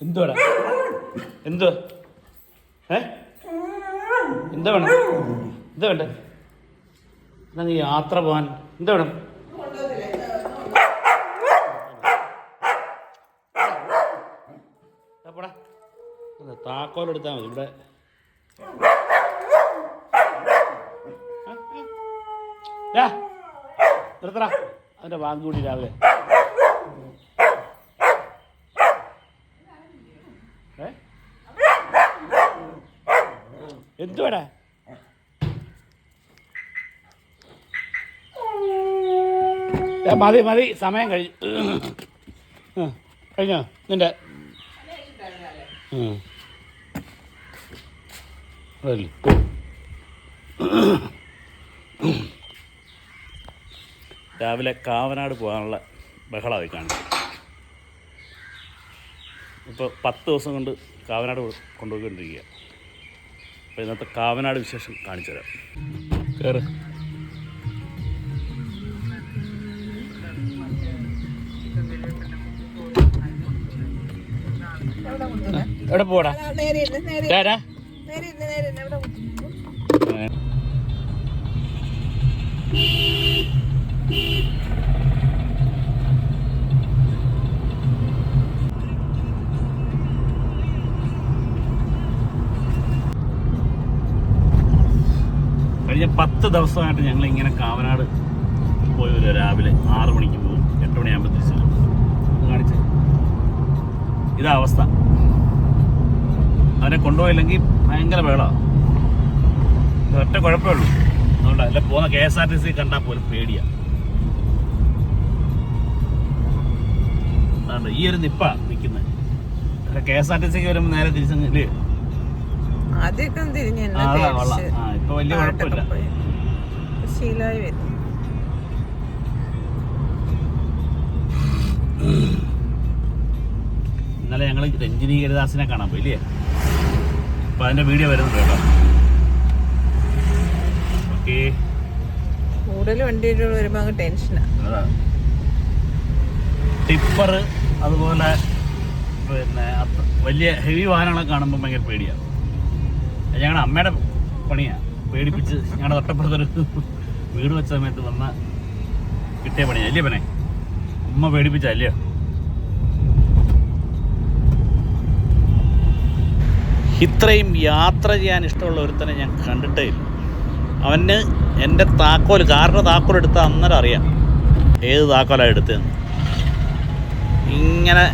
എന്തുവാടാ? എന്തുവാ? ഏ? എന്താ വേണം എന്താ വേണ്ടേ എന്നാ നീ യാത്ര പോവാൻ എന്താ വേണം? പോടാ. എടുത്താൽ മതി ഇവിടെ. നിർത്തടാ. അവന്റെ വാങ്ങൂടി രാവിലെ ഏ എന്തുവാടാ? മതി മതി സമയം കഴിഞ്ഞു കഴിഞ്ഞോ? നിന്റെ. രാവിലെ കാവനാട് പോകാനുള്ള ബഹളമായി കാണും ഇപ്പോൾ പത്ത് ദിവസം കൊണ്ട് കാവനാട് കൊണ്ടുപോയിക്കൊണ്ടിരിക്കുക അപ്പോൾ ഇന്നത്തെ കാവനാട് വിശേഷം കാണിച്ചു തരാം. കയറ് എവിടെ പോടാ നേരെ പത്ത് ദിവസമായിട്ട് ഞങ്ങൾ ഇങ്ങനെ കാവനാട് പോയി വരിക രാവിലെ ആറ് മണിക്ക് പോകും. എട്ട് മണിയാകുമ്പോൾ തിരിച്ചു കാണിച്ച് ഇതാ അവസ്ഥ. അവനെ കൊണ്ടുപോയില്ലെങ്കിൽ ഭയങ്കര വേളാണ് ഒറ്റ കുഴപ്പമേ ഉള്ളൂ. അതുകൊണ്ട് അല്ല പോകുന്ന K S R T C കണ്ടാൽ പോലും പേടിയാണ് അതുകൊണ്ട് ഈ ഒരു നിപ്പ നിൽക്കുന്നത് അല്ല കെ എസ് ആർ ടി സിക്ക് വരുമ്പോൾ നേരെ തിരിച്ചു ആദ്യമൊക്കെ തിരിഞ്ഞ് വലിയ കുഴപ്പമില്ല. ശീലമായി വരും. ഇന്നലെ ഞങ്ങൾ രഞ്ജിനി ഗരിദാസിനെ കാണാൻ പോയി ഇല്ലേ? അപ്പൊ അതിന്റെ വീഡിയോ വരുന്നുണ്ട് കേട്ടോ. ഓക്കെ. കൂടുതൽ അങ്ങ് ടിപ്പർ അതുപോലെ പിന്നെ വലിയ ഹെവി വാഹനങ്ങളെ കാണുമ്പോൾ ഭയങ്കര പേടിയാണ് ഞങ്ങളുടെ അമ്മയുടെ പണിയാണ് പേടിപ്പിച്ച് ഞങ്ങളുടെ തൊട്ടപ്പുറത്തൊരു വീട് വെച്ച സമയത്ത് വന്ന കിട്ടിയ പണി അല്ലേ പനെ ഉമ്മ പേടിപ്പിച്ചല്ലയോ ഇത്രയും യാത്ര ചെയ്യാൻ ഇഷ്ടമുള്ള ഒരുത്തനെ ഞാൻ കണ്ടിട്ടേ ഇല്ല. അവന് എന്റെ താക്കോൽ കാറിന്റെ താക്കോൽ എടുത്ത അന്നേരം അറിയാം ഏത് താക്കോലാണ് എടുത്തതെന്ന്. ഇങ്ങനെ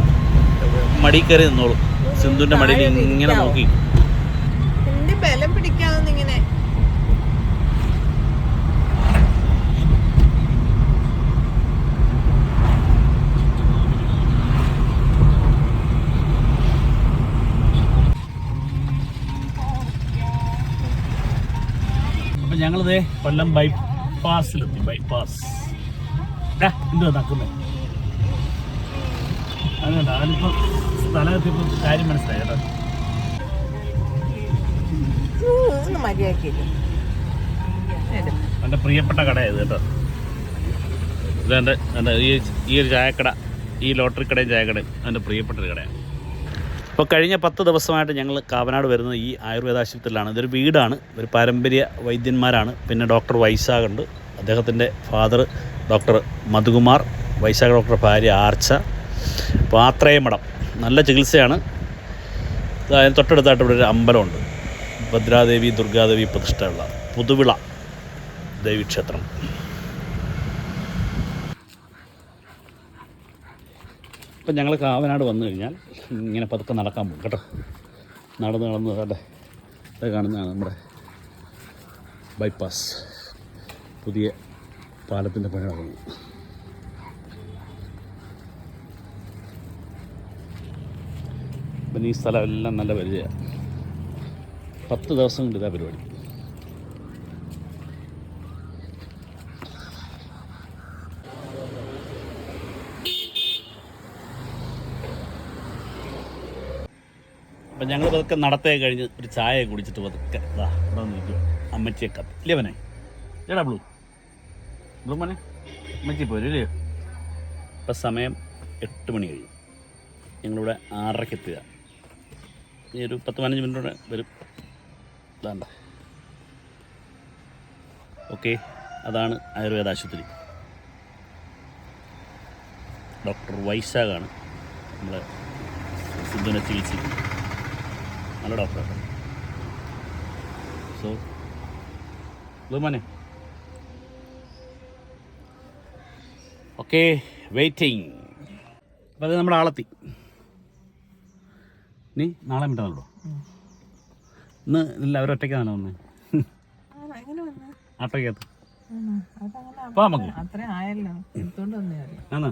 മടി കയറി നിന്നോളും. സിന്ധുവിന്റെ മടിയിൽ ഇങ്ങനെ നോക്കി. ബലം പിടിക്കാവുന്ന ഞങ്ങളിതേ കൊല്ലം ബൈപ്പാസിലെത്തി ബൈപ്പാസ്. എന്തുവാ നടക്കുന്നത് അതുകൊണ്ട് അവനിപ്പം സ്ഥലം എത്തിയപ്പോൾ കാര്യം മനസ്സിലായി കേട്ടോ. എന്റെ പ്രിയപ്പെട്ട കടയായത് കേട്ടോ. ഇതെന്റെ എന്റെ ഈ ഈ ഒരു ചായക്കട ഈ ലോട്ടറി കടയും ചായക്കടയും എന്റെ പ്രിയപ്പെട്ട ഒരു കടയാണ്. ഇപ്പോൾ കഴിഞ്ഞ പത്ത് ദിവസമായിട്ട് ഞങ്ങൾ കാവനാട് വരുന്നത് ഈ ആയുർവേദ ആശുപത്രിയിലാണ്. ഇതൊരു വീടാണ്. ഒരു പാരമ്പര്യ വൈദ്യന്മാരാണ്. പിന്നെ ഡോക്ടർ വൈശാഖുണ്ട് അദ്ദേഹത്തിന്റെ father doctor Madhukumar Vaishakha doctor ഭാര്യ ആർച്ച. പാത്രയമഠം നല്ല ചികിത്സയാണ്. അതായത് തൊട്ടടുത്തായിട്ട് ഇവിടെ ഒരു അമ്പലമുണ്ട്. ഭദ്രാദേവി ദുർഗാദേവി പ്രതിഷ്ഠയുള്ള പുതുവിള ദേവീക്ഷേത്രം. ഇപ്പം ഞങ്ങൾ കാവനാട് വന്നു കഴിഞ്ഞാൽ ഇങ്ങനെ പതുക്കെ നടക്കാൻ പോകും കേട്ടോ. നടന്ന് നടന്ന് അതെ അത് കാണുന്നതാണ് നമ്മുടെ ബൈപ്പാസ് പുതിയ പാലത്തിന്റെ പണി. നടക്കുന്നു പിന്നെ ഈ സ്ഥലമെല്ലാം നല്ല പരിചയമാണ്. പത്ത് ദിവസം കൊണ്ട് ഇതാ പരിപാടി. അപ്പം ഞങ്ങൾ പതുക്കെ നടത്തേ കഴിഞ്ഞ് ഒരു ചായ കുടിച്ചിട്ട് പതുക്കെ അമ്മച്ചിയെ കത്ത്. ഇല്ലേ അവനെ ഏടാ ബ്ലൂ. ബ്ലൂ മോനെ? അമ്മച്ചി പോരും ഇല്ലയോ ഇപ്പം സമയം എട്ട് മണി കഴിഞ്ഞു. ഞങ്ങളിവിടെ ആറരയ്ക്ക് എത്തുക. ഇനി ഒരു പത്ത് പതിനഞ്ച് മിനിറ്റോടെ വരും. ഇതാണ്ട. ഓക്കെ. അതാണ് ആയുർവേദ ആശുപത്രി. ഡോക്ടർ വൈശാഖാണ് നമ്മളെ സിദ്ധുവിനെ ചികിത്സിക്കുന്നത്. നല്ല ഡോക്ടറാണ് സോ ലുമനെ ഓക്കെ വെയിറ്റിംഗ് അപ്പോൾ അത് നമ്മുടെ ആളെത്തി. നീ നാളെ മിണ്ടാണല്ലോ ഇന്ന് ഇല്ല അവരൊറ്റയ്ക്കാണ് വന്നത് ആണോ, എങ്ങനെ വന്നു. ആട്ടോയ്ക്കകത്ത് ആണോ? അതങ്ങനെ പോ നമുക്ക് അത്രയും ആയല്ലോ. എടുത്തോണ്ട് വന്നേ. ആണോ?